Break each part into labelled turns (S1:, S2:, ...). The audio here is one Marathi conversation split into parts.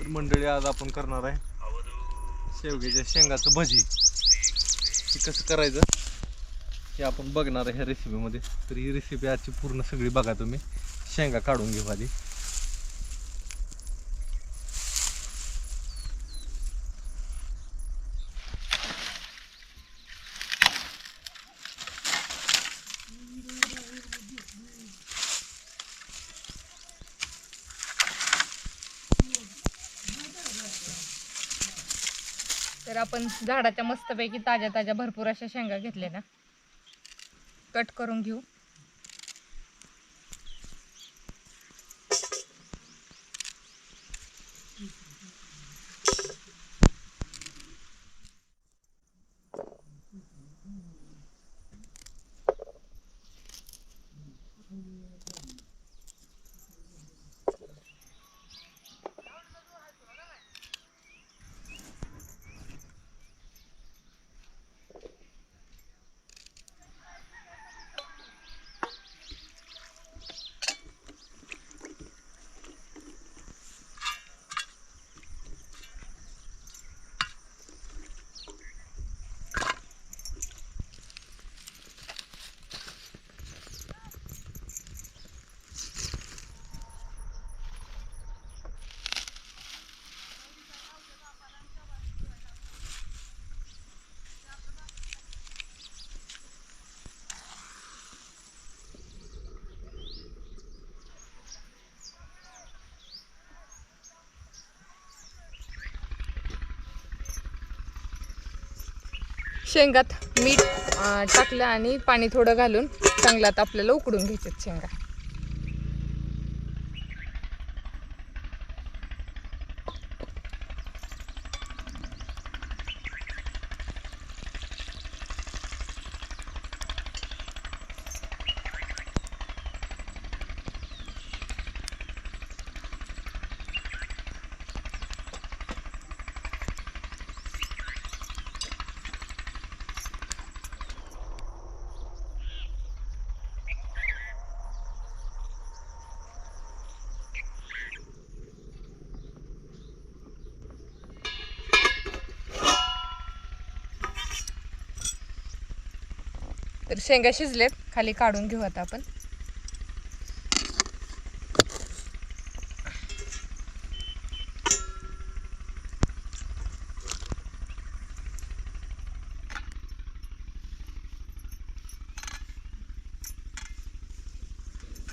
S1: तर मंडळी आज आपण करणार आहे शेवग्याच्या शेंगाचं भजी. हे कसं करायचं हे आपण बघणार आहे ह्या रेसिपीमध्ये तर ही रेसिपी आजची पूर्ण सगळी बघा तुम्ही. शेंगा काढून घेऊ आधी
S2: तर आपण झाडाच्या मस्तपैकी ताज्या ताज्या भरपूर अशा शेंगा घेतल्या ना. कट करून घेऊ. शेंगात मीठ टाकलं आणि पाणी थोडं घालून चांगलं आता आपल्याला उकडून घ्यायचं शेंगा. तर शेंगा शिजलेत. खाली काढून घेऊ आता आपण.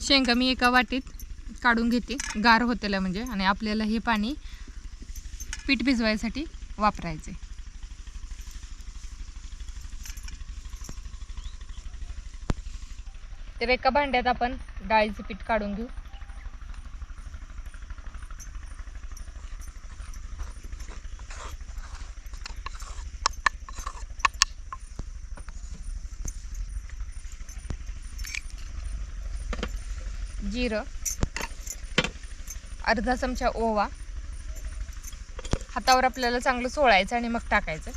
S2: शेंगा मी एका वाटीत काढून घेते. गार होतेला म्हणजे. आणि आपल्याला हे पाणी पीठ भिजवायसाठी वापरायचे. तर एका भांड्यात आपण डाळीचं पीठ काढून घेऊ. जिरं अर्धा चमचा ओवा. हातावर आपल्याला चांगलं सोळायचं आणि मग टाकायचं.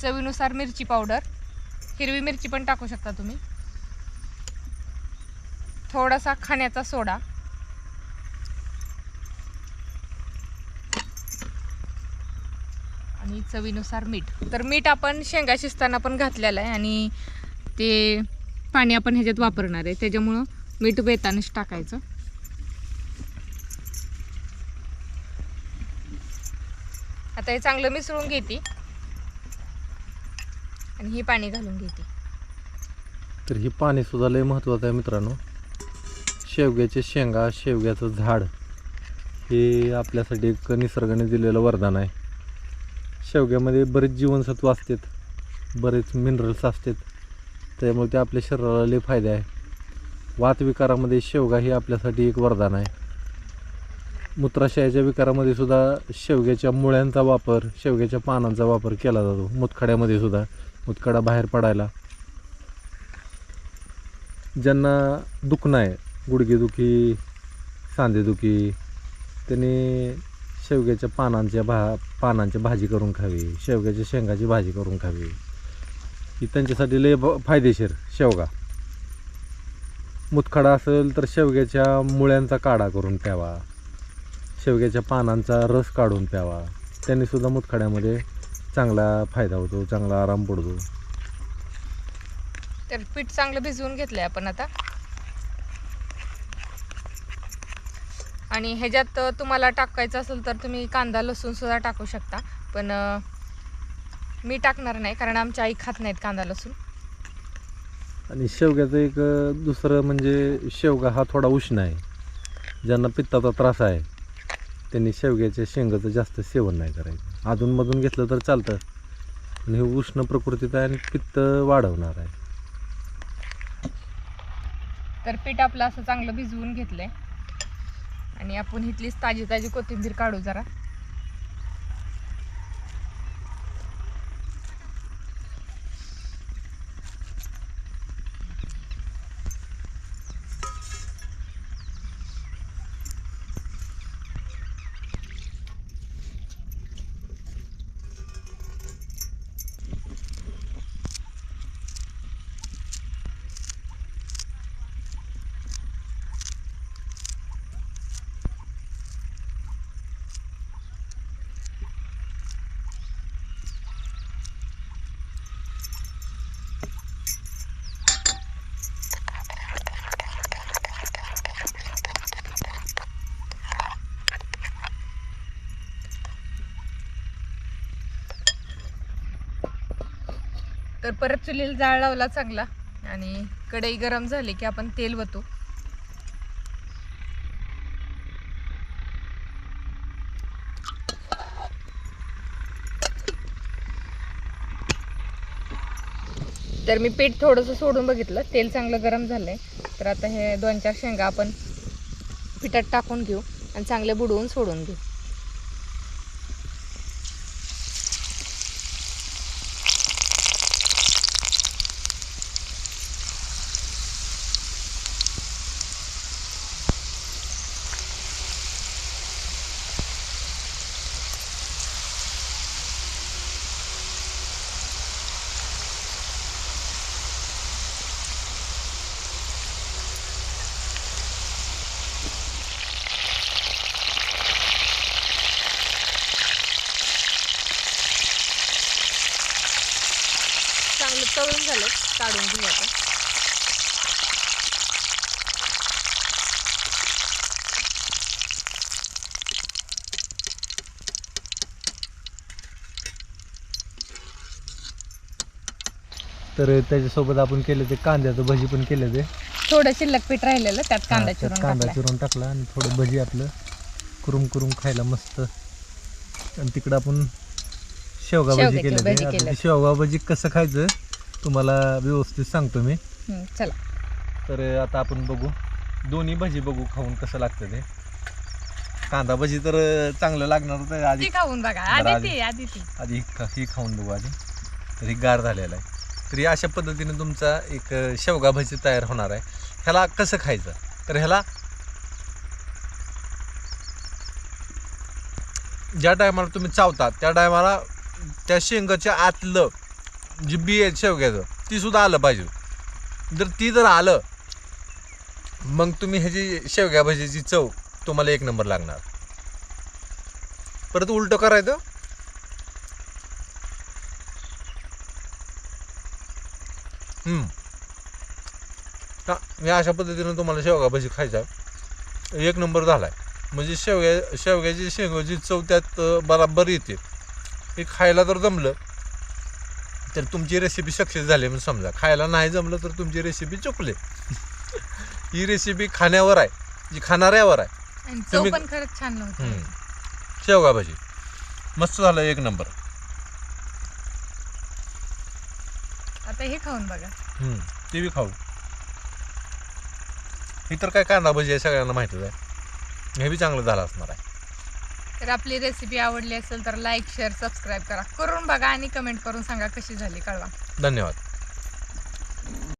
S2: चवीनुसार मिरची पावडर. हिरवी मिरची पण टाकू शकता तुम्ही. थोडासा खाण्याचा सोडा. आणि चवीनुसार मीठ. तर मीठ आपण शेंगा शिजताना पण घातलेलं आहे आणि ते पाणी आपण ह्याच्यात वापरणार आहे. त्याच्यामुळं मीठ बेतानच टाकायचं. आता हे चांगलं मिसळून घेते. आणि हे पाणी घालून घेते.
S1: तर ही पाणी सुद्धा लय महत्त्वाचं आहे मित्रांनो. शेवग्याचे शेंगा शेवग्याचं झाड हे आपल्यासाठी एक निसर्गाने दिलेलं वरदान आहे. शेवग्यामध्ये बरेच जीवनसत्व असतात बरेच मिनरल्स असतात त्यामुळे ते आपल्या शरीराला लय फायदे आहे. वातविकारामध्ये शेवगा ही आपल्यासाठी एक वरदान आहे. मूत्राशयाच्या विकारामध्ये सुद्धा शेवग्याच्या मुळ्यांचा वापर शेवग्याच्या पानांचा वापर केला जातो मुतखड्यामध्ये सुद्धा. मुतखडा बाहेर पडायला. ज्यांना दुखणं आहे गुडघेदुखी सांधेदुखी त्यांनी शेवग्याच्या पानांच्या भा पानांची भाजी करून खावी शेवग्याच्या शेंगाची भाजी करून खावी. ही त्यांच्यासाठी लय फायदेशीर शेवगा. मुतखडा असेल तर शेवग्याच्या मुळ्यांचा काढा करून प्यावा. शेवग्याच्या पानांचा रस काढून प्यावा. त्यांनी सुद्धा मुतखड्यामध्ये चांगला फायदा होतो चांगला आराम पडतो.
S2: तर पीठ चांगलं भिजवून घेतलंय आपण आता. आणि ह्याच्यात तुम्हाला टाकायचं असेल तर तुम्ही कांदा लसूण सुद्धा टाकू शकता. पण मी टाकणार नाही कारण आमच्या आई खात नाहीत कांदा लसूण.
S1: आणि शेवग्याचं एक दुसरं म्हणजे शेवगा हा थोडा उष्ण आहे. ज्यांना पित्ताचा त्रास आहे त्यांनी शेवग्याच्या शेंगाचं जास्त सेवन नाही करायचं. अधूनमधून घेतलं तर चालतं. पण हे उष्ण प्रकृतीत आहे आणि पित्त वाढवणार आहे.
S2: तर पीठ आपलं असं चांगलं भिजवून घेतलंय. आणि आपण इथलीच ताजी ताजी कोथिंबीर काढू जरा. तर परत चुलीला जाळ लावला चांगला. आणि कढई गरम झाली की आपण तेल वतो. तर मी पीठ थोडंसं सोडून बघितलं. तेल चांगलं गरम झालंय. तर आता हे दोन चार शेंगा आपण पिठात टाकून घेऊ आणि चांगले बुडवून सोडून घेऊ चांगलं तळून झालं काढून घेऊ आता.
S1: तर त्याच्यासोबत आपण केले ते कांद्याचं भजी पण केले ते.
S2: थोडं शिल्लक पीठ राहिलेलं त्यात कांदा
S1: हा, त्यात
S2: चिरून
S1: कांदा
S2: टाकला.
S1: चिरून टाकला आणि थोडं भजी आपलं कुरुम कुरुम खायला मस्त. आणि तिकडं आपण शेवगा भजी केले
S2: भजी
S1: शेवगा भजी कसं खायचं? तुम्हाला व्यवस्थित सांगतो मी.
S2: चला.
S1: तर आता आपण बघू. दोन्ही भजी बघू खाऊन कसं लागतं ते. कांदा भजी तर चांगलं लागणारच आहे. आधी
S2: ती खाऊन बघा. आधी
S1: आधी.
S2: ती आधी ती.
S1: आधी ही खा- ही खाऊन बघू आधी. तर ही गार झालेला आहे. तरी अशा पद्धतीने तुमचा एक अ, शेवगा भजी तयार होणार आहे. ह्याला कसं खायचं? तर ह्याला ज्या टायमाला तुम्ही चावता त्या टायमाला त्या शेंगाच्या आतलं जी बी आहेत शेवग्याचं ती सुद्धा आलं पाहिजे. जर ती जर आलं मग तुम्ही ह्याची शेवग्या भजीची चव तुम्हाला एक नंबर लागणार. परत उलटं करायचं. हम्म. मी अशा पद्धतीनं तुम्हाला शेवगा भजी खायचा. एक नंबर झालाय. म्हणजे शेवग्या शेवग्याची शेंगाची चव त्यात बराबर येते. हे खायला तर जमलं. तर तुमची रेसिपी सक्सेस झाली म्हणून समजा. खायला नाही जमलं तर तुमची रेसिपी चुकली. ही रेसिपी खाण्यावर आहे. जी खाणाऱ्यावर आहे. तुम्ही-
S2: छान.
S1: शेवगा भाजी? मस्त झालं एक नंबर.
S2: आता हे खाऊन बघा.
S1: हम्म, ते बी खाऊ. ही तर काय कांदा भजी आहे सगळ्यांना माहितीच आहे. हे बी चांगलं झालं असणार आहे.
S2: तर आपली रेसिपी आवडली असेल तर लाईक शेअर सबस्क्राईब करा. करून बघा आणि कमेंट करून सांगा कशी झाली कळवा.
S1: धन्यवाद.